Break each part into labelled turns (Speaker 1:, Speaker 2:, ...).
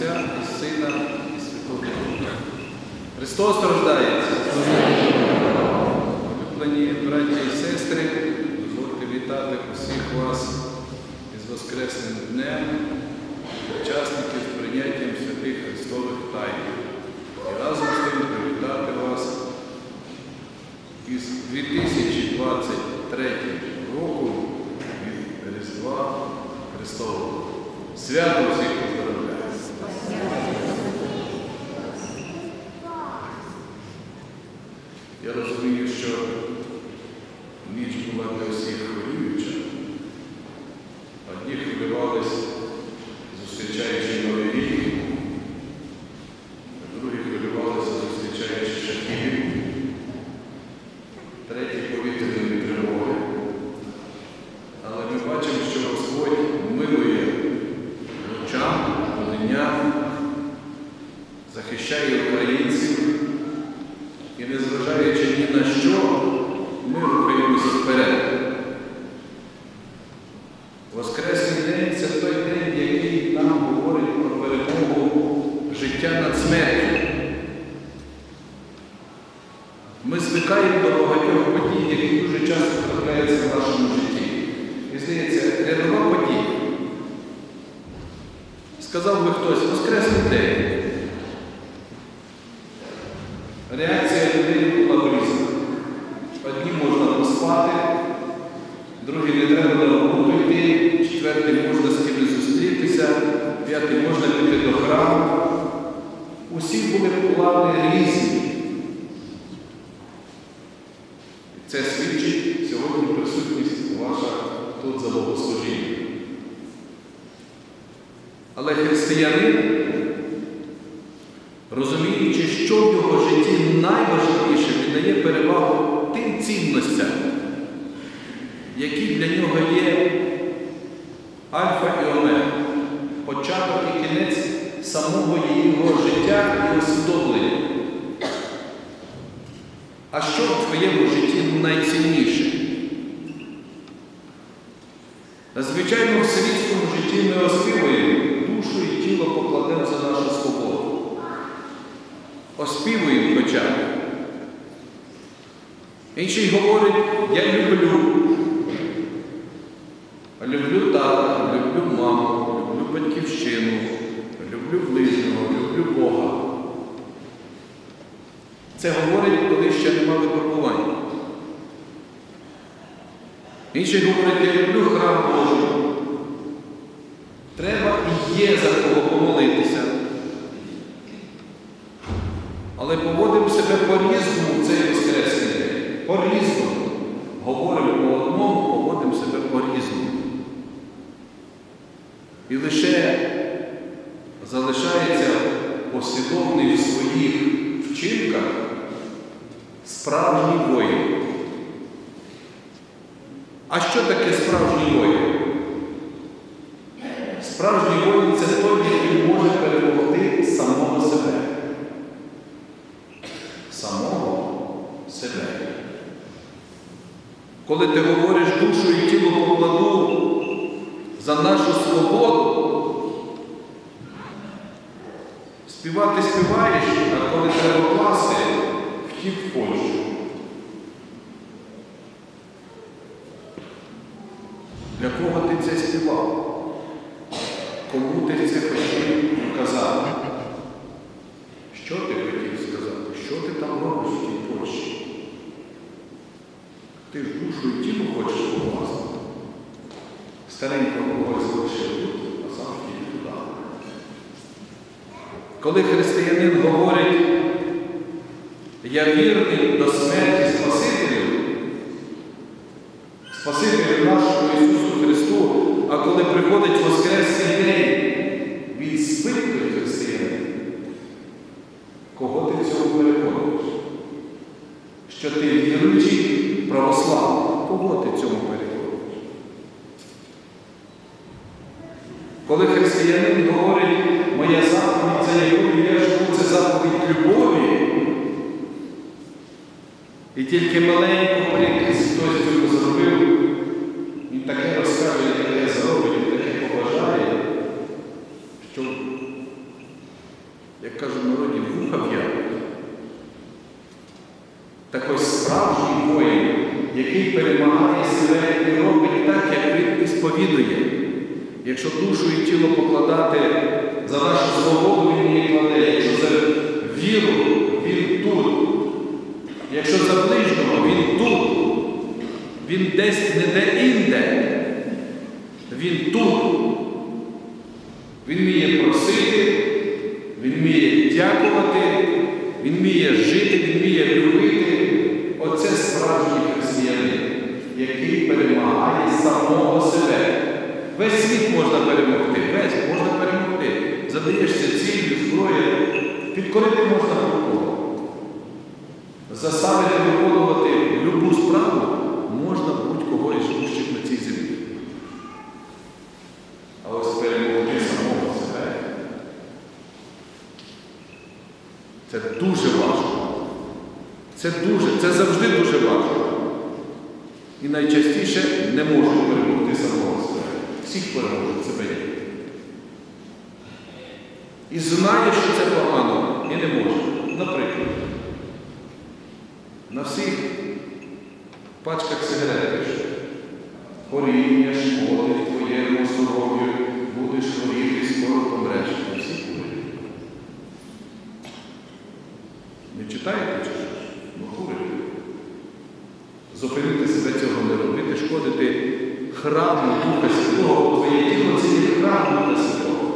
Speaker 1: Отця і Сина і Святого Духа. Христос рождається. Улюблені браті і сестри, дозвольте вітати усіх вас із Воскресним днем, учасників прийняттям святих Христових тайн. І разом з тим привітати вас із 2023 року від Різдва Христового. Свято всіх Я розумію, що ніч була для всіх хвилююча. Одні хвилювались, зустрічаючи Новий рік, другі хвилювалися, зустрічаючи шахів, треті повітряної тривоги. Але ми бачимо, що Господь милує лучам, оленям, захищає українців. І незважаючи ні на що, ми рухаємося вперед. Воскресний день це той день, який нам говорить про перемогу життя над смертю. Ми звикаємо до багатьох подій, які дуже часто трапляються в нашому житті. І здається, рядова подія. Сказав би хтось, Воскресний день. Реакція людей була різна. Одні поспати, другі не треба на роботу йти, четвертий можна з кимось зустрітися, п'ятий можна піти до храму. Усі були плани різні. Це свідчить сьогодні присутність ваша тут за богослужіння. Але християнин розуміючи, що в його житті найважливіше, віддає перевагу тим цінностям, які для нього є альфа і омега, початок і кінець самого його життя і усвідомлення. А що в твоєму житті найцінніше? Звичайно, в світському житті ми оспівуємо душу і тіло покладемо за нашу свободу оспівуємо хоча. Інший говорить, я люблю тата, люблю маму, люблю батьківщину, люблю ближнього, люблю Бога. Це говорить, коли ще нема випробування. Інший говорить, я люблю храм Божий. Треба і є за кого помолитися. Але поводимо себе по-різному в цей Воскресний день. По-різному. Говоримо по одному, поводимо себе по-різному. І лише залишається послідовний в своїх вчинках справжній воїн. А що таке справжній воїн? Справжній воїн це той, який може перемогти самого себе самого себе. Коли ти говориш душу і тіло покладу за нашу свободу, співати співаєш, а коли треба класти, втік в Польщу. Для кого ти це співав? Кому ти це хотів казати? Що ти хотів сказати? Що ти там робиш в тій Польщі? Ти ж душу і тіло хочеш покласти. Старенького когось залишив тут, а сам втік туди. Коли християнин говорить, я вірний до смерті Спасителю, Спасителю нашому Ісусу Христу, а коли приходить Воскресний день, він спить той християнин. Кого ти в цьому переконуєш? Що ти віруючий православний? Кого ти в цьому переконуєш? Коли християнин говорить, моя заповідь, за якою я живу, це заповідь любові, і тільки маленьку прикрість хтось цього зробив, він таке розкаже, таке зробить, таке побажає, що як кажуть народі, вуха в'януть. Так ось справжній воїн, який перемагає себе і робить так, як він сповідує. Якщо душу і тіло покладати за нашу свободу, він її кладе. Якщо за віру, він тут. Якщо за ближнього, він тут. Він десь не де інде. Він тут. Він вміє просити, він вміє дякувати, він вміє жити, він вміє любити. Оце справжній християнин, який перемагає самого себе. Весь світ можна перемогти, весь можна перемогти. Задаєшся ціллю, зброєю, підкорити можна. Заставити виконувати любу справу можна будь-кого із живущих на цій землі. А ось перемогти самого себе. Це дуже важко. Це дуже, це завжди дуже важко. І найчастіше не можуть перемогти самого себе. Всіх переможуть себе. І знає, що це погано, і не може. Наприклад, на всіх пачках сигарет пише. Горіння шкодить твоєму здоров'ю, будеш хворіти, скоро помреш. На всіх курять. Не читаєте чи що? Ну курите. Зупинити себе цього не робити, шкодити храму Духа Святого, твоє тіло це є храм Духа Святого.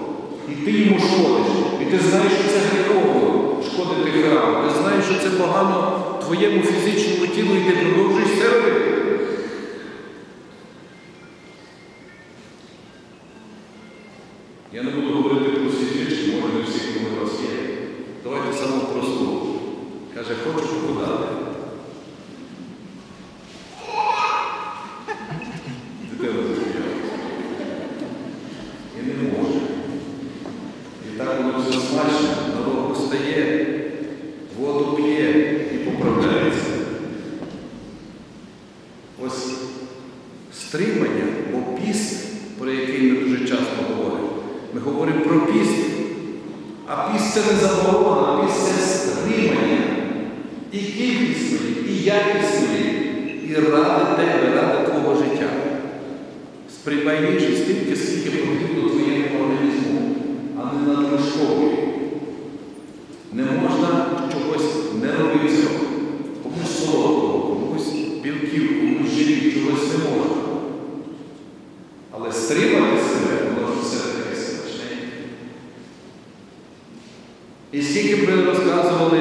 Speaker 1: І ти йому шкодиш. І ти знаєш, що це гріховно шкодити храму. Ти знаєш, що це погано твоєму фізичному тілу, і ти продовжуєш це робити. Я не буду говорити про всі речі, може не всі, кому у вас є. Давайте самого простого. Каже, хочу похудати. Дитина засміялася. І не може. І так воно все смачно, дорогу стає, воду п'є і поправляється. Ось стримання, бо піст, про який ми дуже часто говоримо, ми говоримо про піст. А піст це не заборона, піст це стримання. І кількість і якість мої, і ради тебе, ради твого життя. Сприймай їжу стільки, скільки потрібно твоєму організму, а не надлишковуй. Не можна чогось неровицького, комусь солодкого, комусь білків, комусь жирів, чогось не можна. Але стримати себе, воно ж все таке смачне. І скільки б ми розказували,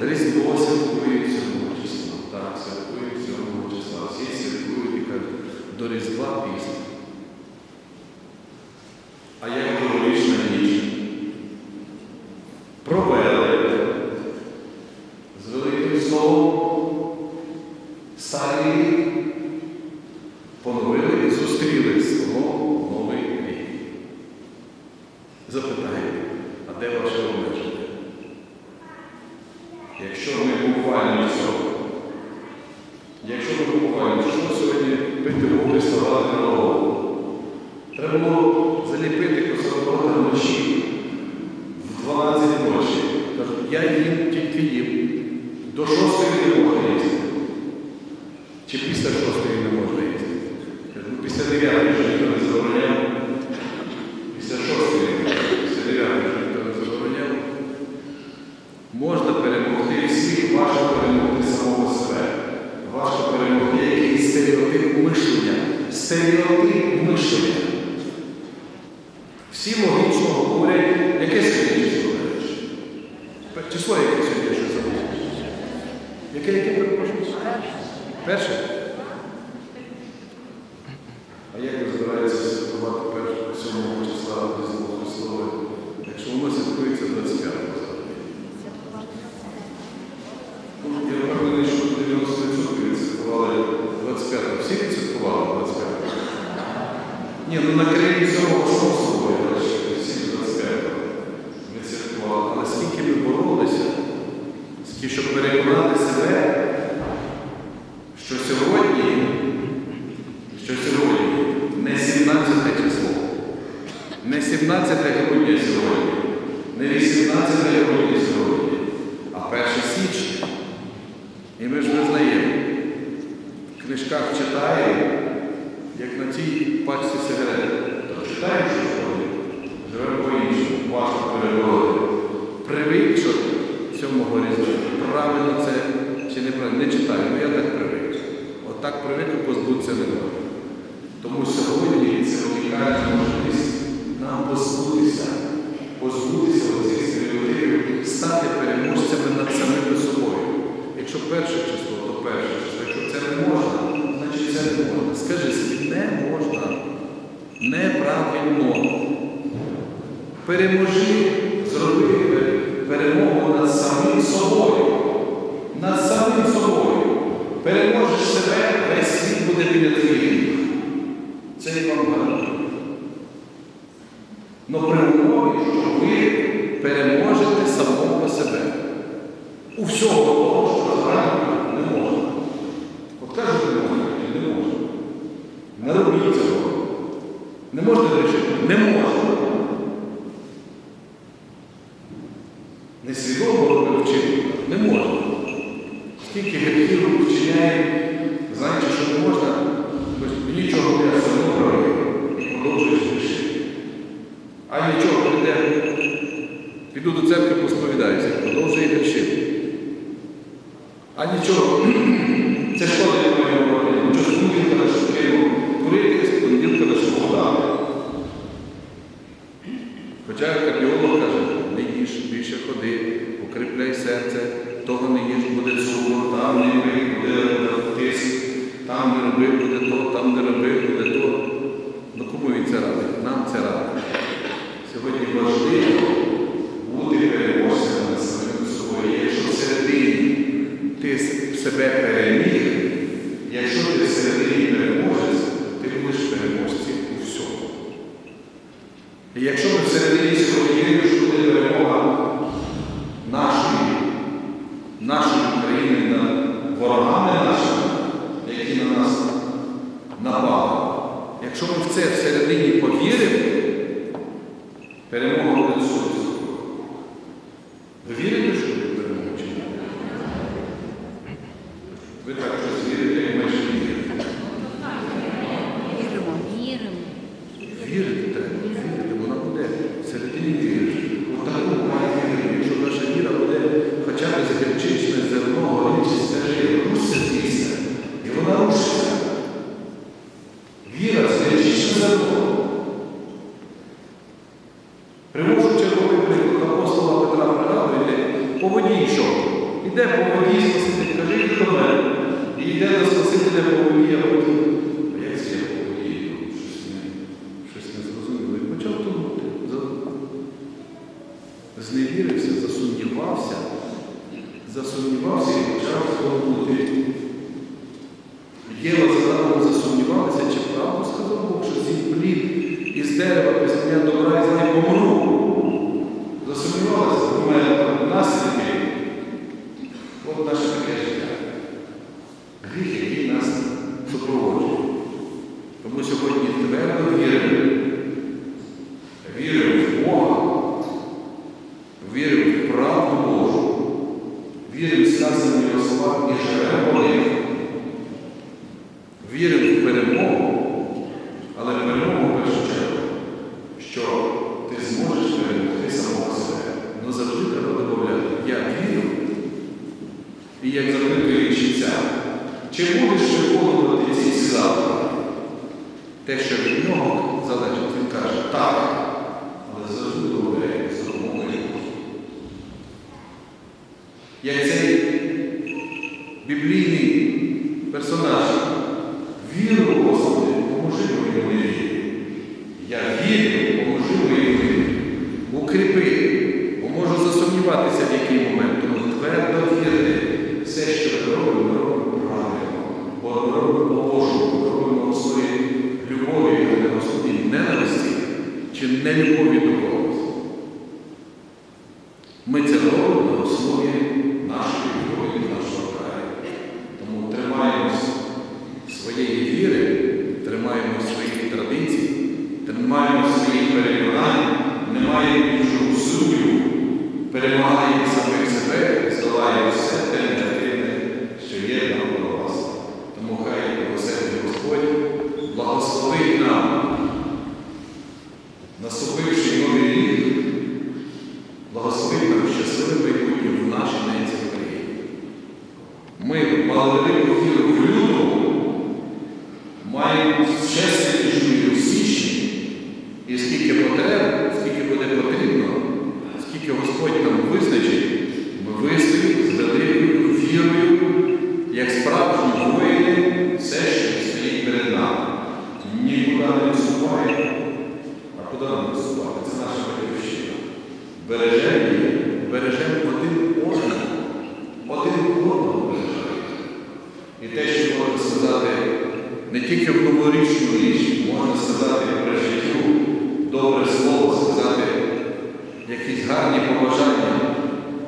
Speaker 1: Різдво святкують цього числа. Так, святкують цього числа. Всі святкують і кажуть, до Різдва пісня. А як новорічна ніч? Провели з великим словом старий рік, поновили і зустріли слово новий рік. Запитаю, а де ваше обмеження? Якщо ми буквально цього, якщо ми буквально, що сьогодні пити воду ставати на голову? Треба було заліпити косоворота вночі в 12 ночі. Я їм тільки їм. До шостої не можна їсти. Чи після шостої не можна їсти? Кажуть, ну, після дев'ятої вже ніхто не забороняв. Після шостої, після дев'ятої вже ніхто не забороняв. Можна перемогти всіх, важко перемогти самого себе. Важко перемогти якийсь стереотип мишлення. Стереотип мишлення. Всі логічно говорять, яке сьогодні число береш? Число яке сьогодні що забуде? Яке, яке перепрошую? Перше? А як ви збираєтеся святкувати першого сьомого числа Різдво Христове, якщо воно святкується 25 Ну, Я впевнений, що 90% відсвяткували 25-го. Всі відсвяткували 25-го? Ні, ну на країні цього шостого, я бачу, всі 25-го відсвяткували. Але скільки ми боролися, скільки, щоб переконати себе, що сьогодні, що сьогодні не 17 число, не 17 грудня сьогодні, Не 18 грудня сьогодні, а 1 січня. І ми ж визнаємо, в книжках читаємо, як на цій пачці сигарет. Сьогодні, живемо по-іншому, важко перебороти. Привик, що 7 різдва. Правильно це чи неправильно, не читаю, бо я так привик. Отак привик позбутися не можна. Тому сьогодні це унікальна можливість нам позбутися, позбутися оцих стереотипів, стати переможцями над самими собою. Якщо перше число, то перше число. Якщо це не можна, значить це не можна. Скажи собі, не можна. Неправильно. Переможи, зроби перемогу над самим собою. Над самим собою. Переможеш себе, весь світ буде біля твоїх. Це я вам гарантую. Но при умові, що ви переможете самого себе. У всього того, що зранку не можна. От кажуть, не можна, не можна. Не робіть цього. Не можна вирішити? Не можна. Несвідомо робив вчинку. Не можна. Скільки гріхів вчиняє, знаючи, що не можна, ми нічого я все одно робив і продовжуєш грішити. А нічого, прийде, піду до церкви, посповідаюся, продовжує грішити. А нічого, це шкодить моєму родині. Нічого з понеділка на шкіру курити, з понеділка на шоколади. Хоча кардіолог каже, не їж, більше ходи, укріпляй серце, того не їж, буде цукор, там не пий, буде тиск, там не роби, буде то, там не роби, буде то. Ну кому він це радить? Нам це радить. Сьогодні важливо бути переможцем над самим собою. Якщо всередині ти с- себе переміг, якщо ти всередині переможець, ти будеш переможцем у всьому. І якщо ми всередині віримо, що буде перемога нашої, нашої країни над ворогами нашими, які на нас напали, якщо ми в це всередині повіримо, перемога буде сонцем. Ви вірите, що буде перемога чи ні? Ви так щось вірите, як майже не вірите.
Speaker 2: Віримо, віримо.
Speaker 1: Вірити треба, вірити, вона буде всередині вірити. Отаку має вірити. Якщо наша віра буде хоча б за гірчичне зерно, горічі, скажи, рушся звісне, і вона рушиться. Віра це гірчичне зерно. Привожу черговий приклад апостола Петра пригадуєте, по воді йшов. Іде по воді Спаситель, каже, йди до мене. І йде до Спасителя по воді, а потім. А як це я по воді? йду? Щось не, щось не зрозуміло. І почав тонути. За- Зневірився, засумнівався, засумнівався і почав тонути. Єва з засумнівалася, чи правду сказав Бог, що зі плід із дерева пізнання добра і й помру. Засумнівалися, думає, там наслідки. От наше таке життя. Гріх, який нас супроводжує. Тому сьогодні твердо віримо. Віримо в Бога, віримо в правду Божу, віримо в сказані його і живемо по них. Віримо в перемогу, але перемогу в першу чергу, що ти зможеш перемогти самого себе. Ну завжди треба додати. Я вірю, і як запитує річниця, чи будеш виконувати ці всі? Те, що від нього залежить, він каже, так, але завжди довіряє за допомогою Божою. Як цей біблійний персонаж, віру, Господи, поможи моєму невірі. Я вірю, поможи моєму невірі. Укріпи, бо можу засумніватися в який момент, тому твердо вірити. Все, що ми робимо, робимо правильно. Бо робимо по робимо на любові, ненависті чи нелюбові до когось. Ми це робимо на основі нашої любові, до нашого краю. Тому тримаємось своєї віри, тримаємось своїх традицій, тримаємось своїх переконань, немає іншого суду, перемагаємо самих себе, здолаємо все те негативне, що є навколо вас. Тому хай милосердний Господь благословить нам, наступивши новий рік, благословить нам щасливе майбутнє в нашій ненці Україні. Ми мали велику віру в лютому, маємо ще сильнішу віру в січні, і скільки потреб, скільки буде потрібно, скільки Господь нам визначить, ми вистоїмо з великою вірою, як справжні воїни, все, що стоїть перед нами. Нікуди не відступає. А куди нам відступати? Це наша батьківщина. Бережемо її, бережемо один одного, один одного бережемо. І те, що можна сказати не тільки в новорічну річ, можна сказати про життю, добре слово, сказати якісь гарні побажання.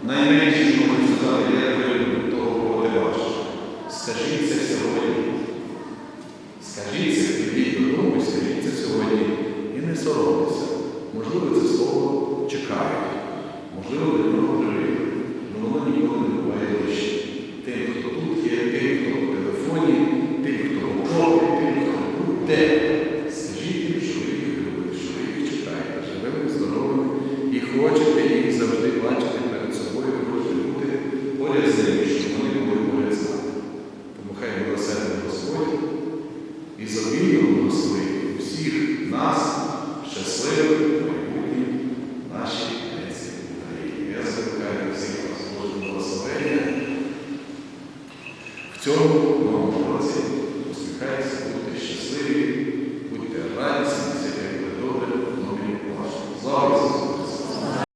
Speaker 1: Найменше, що можна сказати, я люблю того, кого ти бачиш. Скажіть це сьогодні. Скажіть це, підіть додому і скажіть це сьогодні. І не соромтеся. Можливо, це слово чекає. Можливо, до нього привик. Але воно ніколи не буває лише. Тим, хто тут є, тим, хто по телефоні, тим, хто в окопі, тим, хто будь-де. Скажіть їм, що ви їх любите, що ви їх чекаєте, живими, здоровими і хочете їх завжди бачити